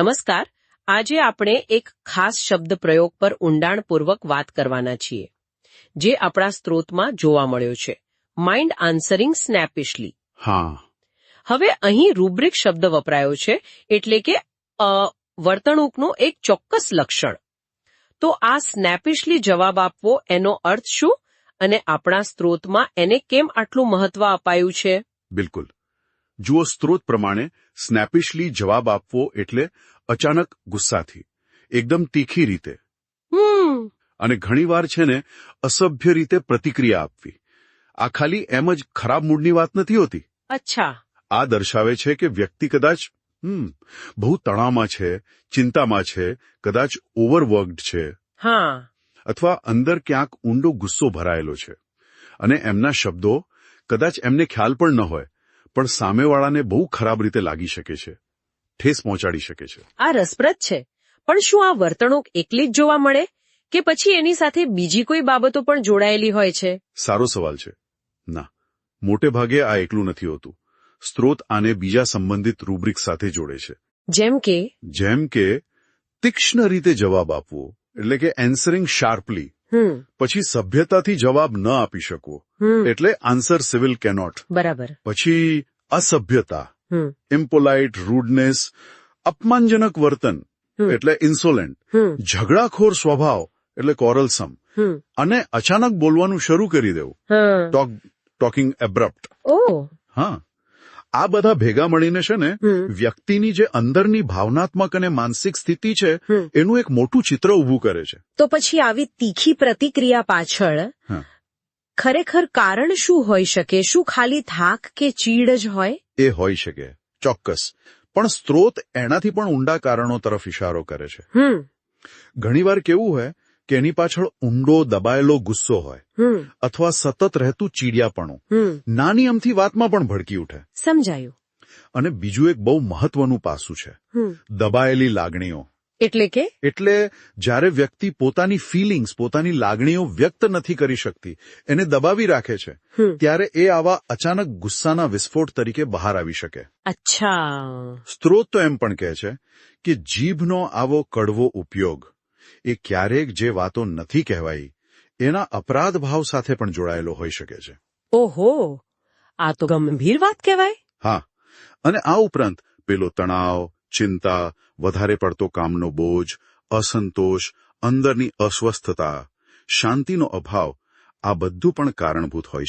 નમસ્કાર. આજે આપણે એક ખાસ શબ્દ પ્રયોગ પર ઊંડાણપૂર્વક વાત કરવાના છીએ જે આપણા સ્ત્રોતમાં જોવા મળ્યો છે. માઇન્ડ આન્સરિંગ સ્નેપિશલી હા. હવે અહીં રૂબ્રિક શબ્દ વપરાયો છે એટલે કે વર્તણૂકનું એક ચોક્કસ લક્ષણ. તો આ સ્નેપિશલી જવાબ આપવો એનો અર્થ શું? અને આપણા સ્ત્રોતમાં એને કેમ આટલું મહત્વ અપાયું છે? બિલકુલ. જુઓ સ્ત્રોત પ્રમાણે સ્નેપિશલી જવાબ આપવો એટલે અચાનક ગુસ્સાથી એકદમ તીખી રીતે. અને ઘણીવાર છે ને અસભ્ય રીતે પ્રતિક્રિયા આપવી. આ ખાલી એમ જ ખરાબ મૂડની વાત નથી હોતી. અચ્છા. આ દર્શાવે છે કે વ્યક્તિ કદાચ હમ બહુ તણાવમાં છે ચિંતામાં છે કદાચ ઓવરવર્કડ છે. હા. અથવા અંદર ક્યાંક ઊંડો ગુસ્સો ભરાયેલો છે. અને એમના શબ્દો કદાચ એમને ખ્યાલ પણ ન હોય. પણ સામેવાળાને બહુ ખરાબ રીતે લાગી શકે છે ઠેસ પહોંચાડી શકે છે. આ રસપ્રદ છે. પણ શું આ વર્તણૂક એકલી જ જોવા મળે? કે પછી એની સાથે બીજી કોઈ બાબતો પણ જોડાયેલી હોય છે? સારો સવાલ છે. ના મોટે ભાગે આ એકલું નથી હોતું. સ્ત્રોત આને બીજા સંબંધિત રૂબ્રિક સાથે જોડે છે. જેમ કે? જેમ કે તીક્ષ્ણ રીતે જવાબ આપવો એટલે કે એન્સરિંગ શાર્પલી પછી સભ્યતાથી જવાબ ન આપી શકવો એટલે આન્સર સિવિલ કેનોટ. બરાબર. પછી અસભ્યતા. ઇમ્પોલાઇટ રૂડનેસ અપમાનજનક વર્તન એટલે ઇન્સોલેન્ટ. ઝઘડાખોર સ્વભાવ એટલે કોરલસમ. અને અચાનક બોલવાનું શરૂ કરી દેવું. ટોકિંગ એબ્રપ્ટ હા. આ બધા ભેગા મળીને છે ને વ્યક્તિની જે અંદરની ભાવનાત્મક અને માનસિક સ્થિતિ છે એનું એક મોટું ચિત્ર ઊભું કરે છે. તો પછી આવી તીખી પ્રતિક્રિયા પાછળ ખરેખર કારણ શું હોઈ શકે? શું ખાલી થાક કે ચીડ જ હોય? એ હોઈ શકે. ચોક્કસ. પણ સ્ત્રોત એનાથી પણ ઊંડા કારણો તરફ ઇશારો કરે છે. હમ. ઘણીવાર કેવું હોય કે એની પાછળ ઊંડો દબાયેલો ગુસ્સો હોય અથવા સતત રહેતું ચીડિયાપણું. નાની અમથી વાતમાં પણ ભડકી ઉઠે. સમજાયું. અને બીજું એક બહુ મહત્વનું પાસું છે. દબાયેલી લાગણીઓ. એટલે કે? એટલે જ્યારે વ્યક્તિ પોતાની ફિલિંગ્સ પોતાની લાગણીઓ વ્યક્ત નથી કરી શકતી એને દબાવી રાખે છે ત્યારે એ આવા અચાનક ગુસ્સાના વિસ્ફોટ તરીકે બહાર આવી શકે. અચ્છા. સ્ત્રોત તો એમ પણ કહે છે કે જીભનો આવો કડવો ઉપયોગ એ ક્યારેક જે વાતો નથી કહેવાઈ એના અપરાધ ભાવ સાથે પણ જોડાયેલો હોઈ શકે છે. ઓહો! આ તો ગંભીર વાત કહેવાય. હા અને આ ઉપરાંત પેલો તણાવ ચિંતા વધારે પડતો કામનો બોજ અસંતોષ અંદરની અસ્વસ્થતા શાંતિનો અભાવ આ બધું પણ કારણભૂત હોય શકે.